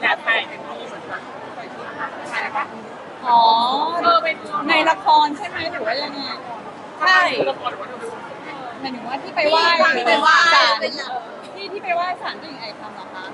แต่ไทยเป็นที่เหมือนกันใช่ปะอ๋อเออเป็นในละครใช่ไหมหรือว่ายังไงใช่ละครหรือว่าดูหมายถึงว่าที่ไปไหว้ที่ไปไหว้ศาลเป็นอะที่ที่ไปไหว้ศาลเจ้าหญิงไอคำเหรอคะ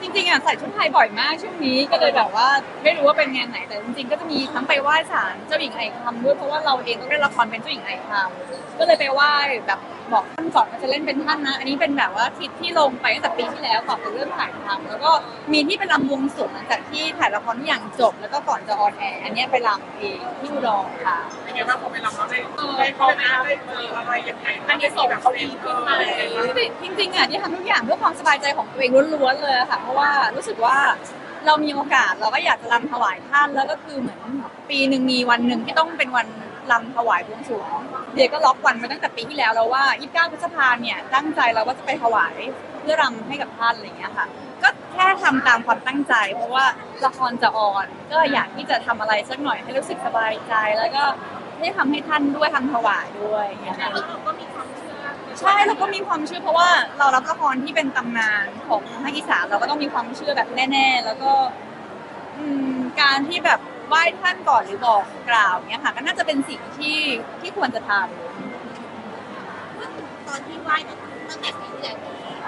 จริงๆอะใส่ชุดไทยบ่อยมากช่วงนี้ก็เลยแบบว่าไม่รู้ว่าเป็นงานไหนแต่จริงๆก็จะมีทั้งไปไหว้ศาลเจ้าหญิงไอคำด้วยเพราะว่าเราเองต้องเล่นละครเป็นเจ้าหญิงไอคำก็เลยไปไหว้แบบบอกท่านก่อนว่าจะเล่นเป็นท่านนะ อันนี้เป็นแบบว่าคลิปที่ลงไปตั้งแต่ปีที่แล้วก่อนจะเริ่มถ่ายทำแล้วก็มีที่เป็นลำวงสวงหลังจากที่ถ่ายละครทุกอย่างจบ แล้วก็ก่อนจะออนแอร์อันเนี้ยไปลำเองที่อุดรค่ะเป็นไงบ้างพอไปรำแล้วได้ได้เข้าหน้าได้เจออะไรยังไงอันนี้ส่งแบบเขาดีขึ้นไหมจริงๆอะที่ทำทุกอย่างเพื่อความสบายใจของตัวเองล้วนๆเลยอะค่ะ เพราะว่ารู้สึกว่าเรามีโอกาสเราก็อยากจะรำถวายท่านแล้วก็คือเหมือนปีหนึ่งมีวันหนึ่งที่ต้องเป็นวัน รำถวายบวงสรวงเดียก็ล็อกวันมาตั้งแต่ปีที่แล้วแล้วว่า 29พฤษภาเนี่ยตั้งใจเราว่าจะไปถวายเพื่อรำให้กับท่านอะไรอย่างเงี้ยค่ะ ก็แค่ทำตามความตั้งใจ เพราะว่าละครจะออนก็อยากที่จะทำอะไรสักหน่อยให้รู้สึกสบายใจ แล้วก็ให้ทำให้ท่านด้วยทำถวายด้วยอย่างเงี้ยค่ะเราก็มีความเชื่อใช่เราก็มีความเชื่อเพราะว่าเรารับละครที่เป็นตำนานของภาคอีสานเราก็ต้องมีความเชื่อแบบแน่ ๆ แล้วก็อืมการที่แบบ ไหว้ท่านก่อนหรือบอกกล่าวเนี้ยค่ะ ก็น่าจะเป็นสิ่งที่ที่ควรจะทตอนที่ไหว้เนี่ยตั้งแต่ปีที่แล้ว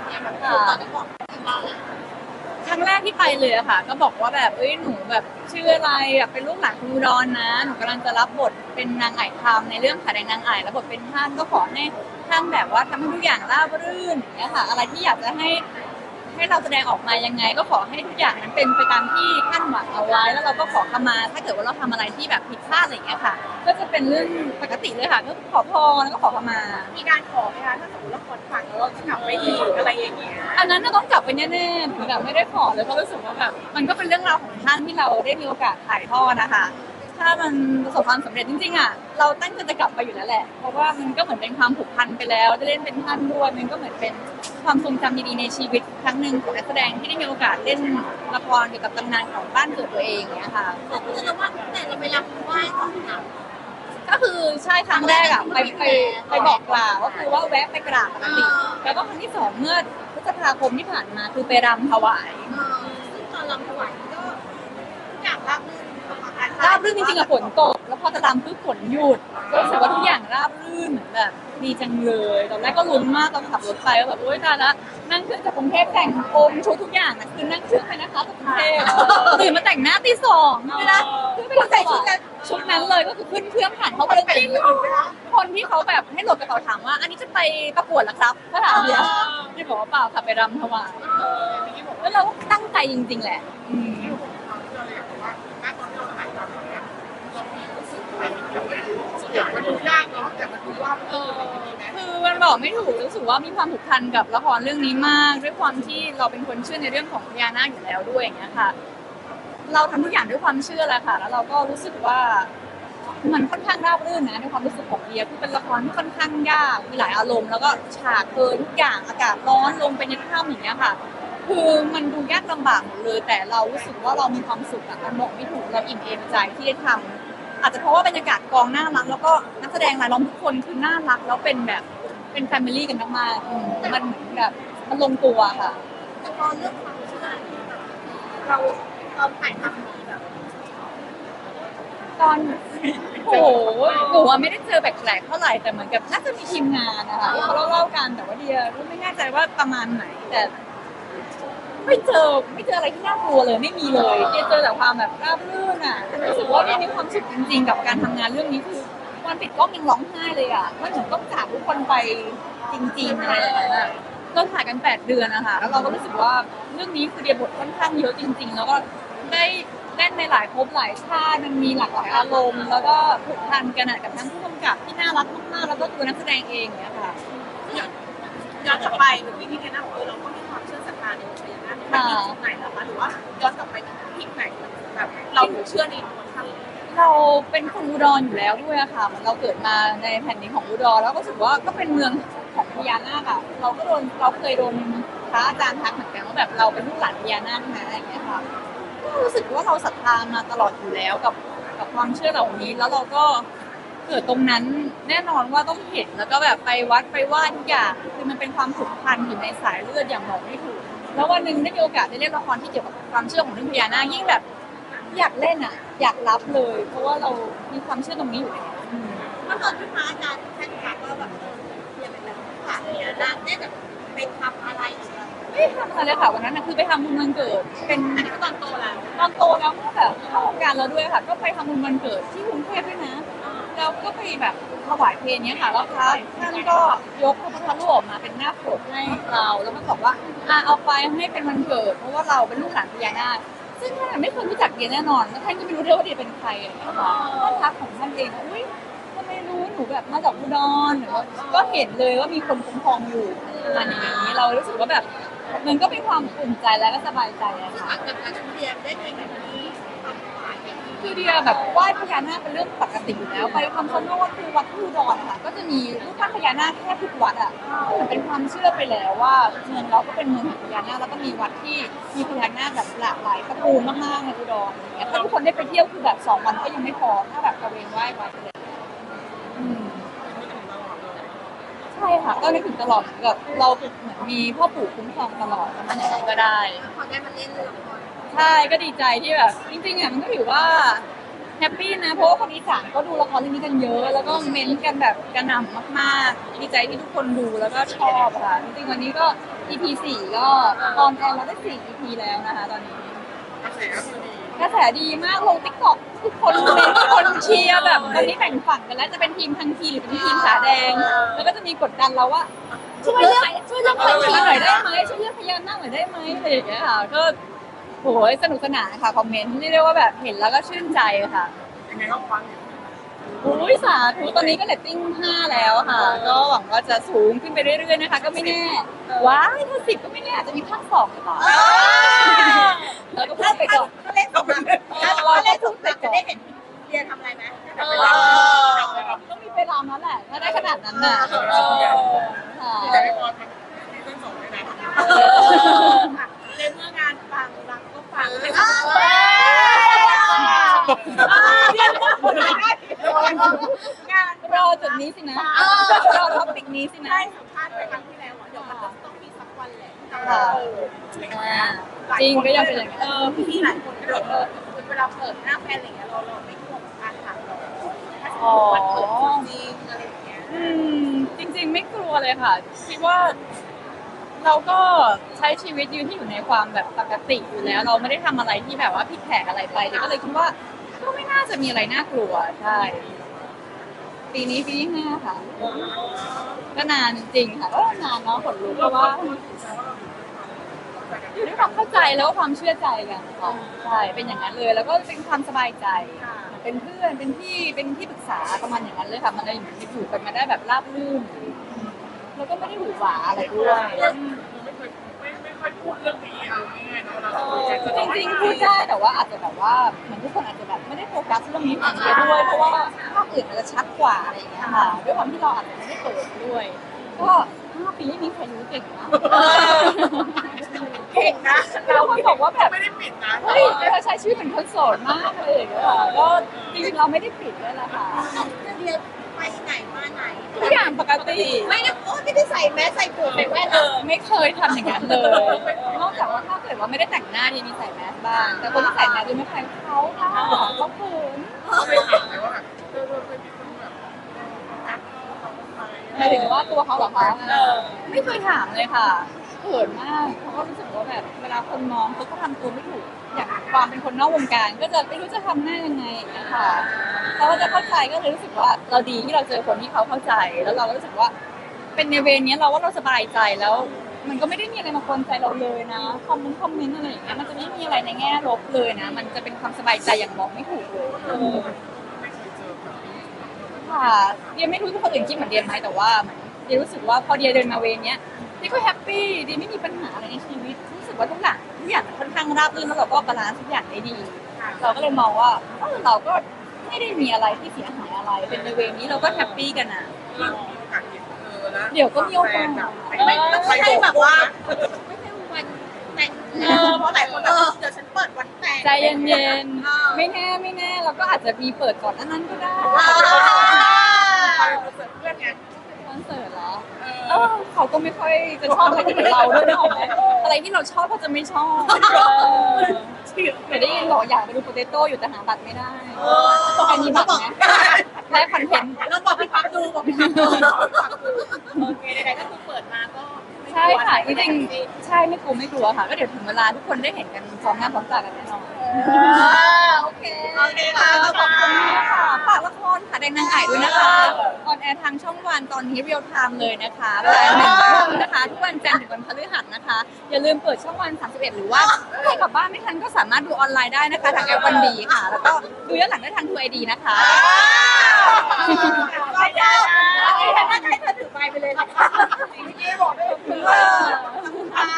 เนี่ยแบบตอนนั้นบอกว่าอะไรำครั้งแรกที่ไปเลยอะค่ะ ก็บอกว่าแบบเอ้ยหนูแบบชื่ออะไรแบบเป็นลูกหลานคุณอุดรนะหนูกำลังจะรับบทเป็นนางไอ่คำในเรื่องขาแดงนางไอ่แล้วบทเป็นท่านก็ขอให้ท่านแบบว่าทำให้ทุกอย่างราบรื่นอย่างเงี้ยค่ะ อะไรที่อยากจะให้ ให้เราแสดงออกมายังไง ก็ขอให้ทุกอย่างนั้นเป็นไปตามที่ท่านหวังเอาไว้ แล้วเราก็ขอขมา ถ้าเกิดว่าเราทำอะไรที่แบบผิดพลาดอะไรอย่างเงี้ยค่ะ ก็จะเป็นเรื่องปกติเลยค่ะ ก็ขอพรแล้วก็ขอขมา มีการขอไหมคะถ้าสมมติเราคนฟังแล้วเราจะกลับไปอีกอะไรอย่างเงี้ยอันนั้นน่ะต้องกลับไปแน่ๆถึงแบบไม่ได้ขอเลยเพราะรู้สึกว่าแบบมันก็เป็นเรื่องราวของท่านที่เราได้มีโอกาสถ่ายทอดนะคะ ถ้ามันประสบความสำเร็จจริงๆอะเราตั้งใจจะกลับไปอยู่แล้วแหละ เพราะว่ามันก็เหมือนเป็นความผูกพันไปแล้วได้เล่นเป็นท่านด้วยมันก็เหมือนเป็นความทรงจำดีๆในชีวิตครั้งหนึ่งของนักแสดงที่ได้มีโอกาสเล่นละครเกี่ยวกับตำนานของบ้านเกิดตัวเองอย่างเงี้ยค่ะบอกเลยนะว่าแต่เราไปรับไหว้ของเราก็คือใช่ครั้งแรกอะไปไปไปบอกกล่าวก็คือว่าแวะไปกราบปกติแล้วก็ครั้งที่สองเมื่อพฤษภาคมที่ผ่านมาคือไปรำถวายเออซึ่งตอนรำถวายก็ทุกอย่างราบรื่น ราบรื่นจริงๆอะฝนตก แล้วพอจะรำปุ๊บฝนหยุด ก็รู้สึกว่าทุกอย่างราบรื่นเหมือนแบบดีจังเลย ตอนแรกก็ลุ้นมากตอนขับรถไปว่าแบบโอ๊ยตายละนั่งเครื่องจากกรุงเทพแต่งองค์ชุดทุกอย่างนะคือนั่งเครื่องไปนะคะจากกรุงเทพตื่นมาแต่งหน้าตีสองไม่ได้คือไปใส่ชุดนั้นชุดนั้นเลยก็คือขึ้นเครื่องผ่านเข้าไปเลยจริงคนที่เขาแบบให้โหลดกระเป๋าถามว่า อันนี้จะไปประกวดเหรอครับก็ถามเดียวที่บอกว่าเปล่าค่ะไปรำถวายแล้วเราก็ตั้งใจจริง ๆ แหละ อืมคือมันบอกไม่ถูกรู้สึกว่ามีความผูกพันกับละครเรื่องนี้มาก ด้วยความที่เราเป็นคนเชื่อในเรื่องของพญานาคอยู่แล้วด้วยอย่างเงี้ยค่ะ เราทำทุกอย่างด้วยความเชื่อแหละค่ะ แล้วเราก็รู้สึกว่ามันค่อนข้างราบรื่นนะในความรู้สึกของเบียคือเป็นละครที่ค่อนข้างยากมีหลายอารมณ์ แล้วก็ฉากเกินทุกอย่างอากาศร้อนลงไปในถ้ำอย่างเงี้ยค่ะ คือมันดูยากลำบากหมดเลย แต่เรารู้สึกว่าเรามีความสุขอะมันบอกไม่ถูกเราอิ่มเอมใจที่ได้ทำ อาจจะเพราะว่าบรรยากาศกองน่ารัก แล้วก็นักแสดงรายล้อมทุกคนคือน่ารักแล้วเป็นแบบเป็นแฟมิลี่กันมากๆอืมมันเหมือนแบบมันลงตัวค่ะ แต่พอเรื่องความเชื่อเราตอนถ่ายทำมีแบบตอน โอ้โหหนูอะไม่ได้เจอแปลกๆเท่าไหร่แต่เหมือนกับน่าจะมีทีมงานนะคะที่เขาเล่าๆกันแต่ว่าเดียก็ไม่แน่ใจว่าประมาณไหน แต่ ไม่เจอไม่เจออะไรที่น่ากลัวเลยไม่มีเลยเจอแต่ความแบบราบรื่นอะรู้สึกว่าเดียมีความสุขจริง ๆ กับการทำงานเรื่องนี้คือวันปิดกล้องยังร้องไห้เลยอะว่าหนูต้องจากทุกคนไปจริงๆอะไรอย่างเงี้ยอะเราถ่ายกันแปดเดือนนะคะแล้วเราก็รู้สึกว่าเรื่องนี้คือเดียบทค่อนข้างเยอะจริง ๆ แล้วก็ได้เล่นในหลายภพหลายชาติมันมีหลากหลายอารมณ์ แล้วก็ผูกพันกันกับทั้งผู้กำกับที่น่ารักมากๆแล้วก็ตัวนักแสดงเองเนี่ยค่ะย้อนกลับไปเมื่อกี้ที่แกน่าบอกเออเราก็มีความเชื่อศรัทธาในพญานา มันมีจุดไหนนะคะหรือว่าย้อนกลับไปที่ไหนแบบเราถึงเชื่อในตัวท่านเราเป็นคนอุดรอยู่แล้วด้วยอะค่ะเหมือนเราเกิดมาในแผ่นดินของอุดรแล้วก็รู้สึกว่าก็เป็นเมืองของพญานาคอะเราก็โดนเราเคยโดนพระอาจารย์ทักเหมือนกันว่าแบบเราเป็นลูกหลานพญานาคนะอะไรอย่างเงี้ยค่ะก็รู้สึกว่าเราศรัทธามาตลอดอยู่แล้วกับกับความเชื่อเหล่านี้แล้วเราก็เกิดตรงนั้นแน่นอนว่าต้องเห็นแล้วก็แบบไปวัดไปไหว้ทุกอย่างคือมันเป็นความผูกพันอยู่ในสายเลือดอย่างบอกไม่ถูกอ แล้ววันหนึ่งได้มีโอกาสได้เล่นละครที่เกี่ยวกับความเชื่อของเรื่องพญานาคยิ่งแบบ อยากเล่นอะ อยากรับเลย เพราะว่าเรามีความเชื่อตรงนี้อยู่แล้วอืมเมื่อตอนที่พระอาจารย์ท่านถามว่าแบบเอออย่าไปแบบผ่านเนี่ยนะได้แบบไปทำอะไรหรืออะไรไม่ทำอะไรเลยค่ะวันนั้นนะคือไปทำบุญวันเกิด เป็นอันนี้ก็ตอนโตแล้วตอนโตแล้วเมื่อแบบเข้าวงการเราด้วยค่ะ ก็ไปทำบุญวันเกิดที่กรุงเทพด้วยนะ เราก็ไปแบบถวายเพลงเนี้ยค่ะแล้วพระท่านก็ยกพระพุทธรูปออกมาเป็นหน้าปกให้เรา แล้วก็บอกว่าอะเอาไปให้เป็นวันเกิด เพราะว่าเราเป็นลูกหลานพญานาคซึ่งท่านไม่เคยรู้จักเดียแน่นอนแล้วท่านก็ไม่รู้ด้วยว่าเดียเป็นใครอะไรอย่างเงี้ยค่ะท่านทักของท่านเองว่าอุ้ยทำไมรู้หนูแบบมาจากอุดรหรือว่าก็เห็นเลยว่ามีคนคุ้มครองอยู่ประมาณอย่างนี้เรารู้สึกว่าแบบมันก็เป็นความอุ่นใจและก็สบายใจอะค่ะหลังจากนั้นเรียนได้มีแบบนี้ทำถวายอย่างนี้ คือเดียแบบไหว้พญานาคเป็นเรื่องปกติอยู่แล้ว ไปคำชะโนดคือวัดที่อุดรอะค่ะ ก็จะมีรูปปั้นพญานาคแค่ทุกวัดอะมันเป็นความเชื่อไปแล้วว่าเมืองเราก็เป็นเมืองแห่งพญานาคแล้วก็มีวัดที่มีพญานาคแบบหลากหลายตระกูลมากๆในอุดรอย่างเงี้ยถ้าทุกคนได้ไปเที่ยวคือแบบสองวันก็ยังไม่พอถ้าแบบตระเวนไหว้วัดเลยอืมใช่ค่ะก็นึกถึงตลอดแบบเราเหมือนมีพ่อปู่คุ้มครองตลอดประมาณอย่างนั้นก็ได้พอได้มาเล่นละคร ใช่ก็ดีใจที่แบบ จริงๆอะมันก็ถือว่าแฮปปี้นะเพราะว่าคนอีสานก็ดูละครเรื่องนี้กันเยอะ แล้วก็เม้นต์กันแบบกระหน่ำมากๆ ดีใจที่ทุกคนดูแล้วก็ชอบค่ะจริงๆวันนี้ก็ EP สี่ก็ออนแอร์มาได้สี่ EP แล้วนะคะ ตอนนี้กระแสก็คือดีกระแสดีมากลงติ๊กต็อกทุกคนเม้นต์ทุกคนเชียร์แบบวันนี้แบ่งฝั่งกันแล้วจะเป็นทีมทางทีหรือเป็นทีมขาแดง แล้วก็จะมีกดดันเราว่าช่วยเลือกช่วยเลือกพันทีหน่อยได้ไหมช่วยเลือกพยานหน้าหน่อยได้ไหมอะไรอย่างเงี้ยค่ะก็ โหยสนุกสนานค่ะคอมเมนต์ที่เรียกว่าแบบเห็นแล้วก็ชื่นใจค่ะยังไงก็ฟังอยู่อุ้ยสาธุตอนนี้ก็เลตติ้ง5แล้วค่ะ ก็หวังว่าจะสูงขึ้นไปเรื่อยๆนะคะ ก็ไม่แน่ ว้ายถ้าสิบก็ไม่แน่อาจจะมีภาคสองหรือเปล่าแล้วก็พูดไปก่อน ถ้าเล่นถูกถ้าเล่นถูกจะได้เห็นเรียนทำอะไรไหม เออต้องมีไปรำแล้วแหละถ้าได้ขนาดนั้นน่ะเออค่ะ แต่ไม่พอทำซีซั่นสองเลยนะในเมื่องานฟังรักก็ฟังเลยเรียนก็พูดได้ งานรอจุดนี้สินะรอท็อปิกนี้สินะได้สัมภาษณ์ไปครั้งที่แล้วเดี๋ยวมันจะต้องมีสักวันแหละค่ะจริงก็ยังเป็นอย่างนั้นเออพี่ๆหลายคนก็แบบเออเวลาเปิดหน้าแฟนอะไรเงี้ยเราเราไม่กลัวการถามเราถ้าสมมติวันเปิดจริงอะไรอย่างเงี้ยอืมจริง ๆ ไม่กลัวเลยค่ะคิดว่า เราก็ใช้ชีวิตอยู่ที่อยู่ในความแบบปกติอยู่แล้ว เราไม่ได้ทำอะไรที่แบบว่าผิดแผกอะไรไปเดี๋ยวก็เลยคิดว่าก็ไม่น่าจะมีอะไรน่ากลัวใช่ ปีนี้ปีที่ห้าค่ะ ก็นานจริงค่ะก็นานเนาะขนลุกเพราะว่า อยู่ด้วยความเข้าใจแล้วความเชื่อใจกันค่ะใช่เป็นอย่างนั้นเลย แล้วก็เป็นความสบายใจ เป็นเพื่อนเป็นพี่เป็นที่ปรึกษาประมาณอย่างนั้นเลยค่ะ มันเลยอยู่กันมาได้แบบราบรื่นแล้วก็ไม่ได้หวือหวาอะไรด้วย พูดเรื่องนี้เอาง่ายๆเนาะเราจริงๆพูดได้แต่ว่าอาจจะแบบว่าเหมือนทุกคนอาจจะแบบไม่ได้โฟกัสเรื่องนี้ของเดียด้วยเพราะว่าภาคอื่นอาจจะชัดกว่าอะไรอย่างเงี้ยค่ะด้วยความที่เราอาจจะไม่ได้เปิดด้วย ก็ห้าปีไม่มีใครรู้เก่งนะเก่งนะเราคนบอกว่าแบบไม่ได้ปิดนะเฮ้ยเธอใช้ชีวิตเป็นคนโสดมากเลยอย่างเงี้ยค่ะก็จริงๆเราไม่ได้ปิดเลยล่ะค่ะ เรียนไปไหนมาไหน ทุกอย่างปกติ ไม่ได้โอ้ไม่ได้ใส่แมสใส่ปูใส่แว่นเลยไม่เคยทำอย่างนั้นเลย นอกจากว่าถ้าเกิดว่าไม่ได้แต่งหน้าดีมีใส่แมสบ้าง แต่คนที่ใส่แมสดีไม่ใครเขาค่ะเขาเขินเขาไปถามเลยว่าแบบเออเคยมีคนแบบทักเขาไหมหมายถึงว่าตัวเขาเหรอคะไม่เคยถามเลยค่ะเขินมากเพราะว่ารู้สึกว่าแบบเวลาคนมองเขาก็ทำตัวไม่ถูก อย่างความเป็นคนนอกวงการก็จะไม่รู้จะทำหน้ายังไงอย่างเงี้ยค่ะเราก็จะเข้าใจก็เลยรู้สึกว่าเราดีที่เราเจอคนที่เขาเข้าใจ แล้วเราก็รู้สึกว่า เป็นในเวรเนี้ยเราว่าเราสบายใจแล้ว มันก็ไม่ได้มีอะไรมากวนใจเราเลยนะคอมเมนต์คอมเมนต์อะไรอย่างเงี้ยมันจะไม่มีอะไรในแง่ลบเลยนะ มันจะเป็นความสบายใจอย่างบอกไม่ถูกเลยค่ะเดียไม่รู้ทุกคนอื่นคิดเหมือนเดียไหมแต่ว่าเหมือนเดียรู้สึกว่าพอเดียเดินมาเวรเนี้ยเดียก็แฮปปี้เดียไม่มีปัญหาอะไรในชีวิตรู้สึกว่าทุกอย่าง กอย่างมันค่อนข้างราบรื่นแล้วเราก็บาลานซ์ทุกอย่างได้ดี เราก็เลยมองว่าเออเราก็ไม่ได้มีอะไรที่เสียหายอะไร เป็นในเวรนี้เราก็แฮปปี้กันนะเรามีโอกาสเห็นเธอแล้วเดี๋ยวก็มีโอกาส ไม่ไม่ใช่แบบว่าไม่ใช่วันแต่งเออเพราะหลายคนแบบเดี๋ยวฉันเปิดวันแต่งใจเย็นๆ ไม่แน่ไม่แน่เราก็อาจจะมีเปิดก่อนหนานั้นก็ได้คอยเสิร์ฟเพื่อนไงใคอนเสิร์ตเหรอ เออเขาก็ไม่ค่อยจะชอบอะไรที่เป็นเราด้วยนะอะไรที่เราชอบเขาจะไม่ชอบเออเคยได้ยินบอกอยากไปดูโปเตโต้อยู่แต่หาบัตรไม่ได้ใครมีบัตรไหมได้คอนเทนต์เราบอกพี่พักดูบอกพี่พักดูโอเคใดๆก็คือเปิดมาก็ใช่ค่ะจริงๆใช่ไม่กลัวไม่กลัวค่ะ ก็เดี๋ยวถึงเวลาทุกคนได้เห็นกันพร้อมหน้าพร้อมตากันแน่นอนโอเคโอเคค่ะขอบคุณค่ะฝากละครค่ะแดงนางไอ่ด้วยนะคะออนแอร์ทางช่องวันตอนนี้เรียลไทม์เลยนะคะเวลาหนึ่งทุ่มนะคะทุกวันจันทร์ถึงวันพฤหัสนะคะ อย่าลืมเปิดช่องวัน 31 หรือว่าใครกลับบ้านไม่ทันก็สามารถดูออนไลน์ได้นะคะทางแอปวันดีค่ะ แล้วก็ดูย้อนหลังได้ทางทูไอดีนะคะไม่ได้นะถ้าใครเธอถือไปไปเลยนะคะขอบ ทั้งคุณตา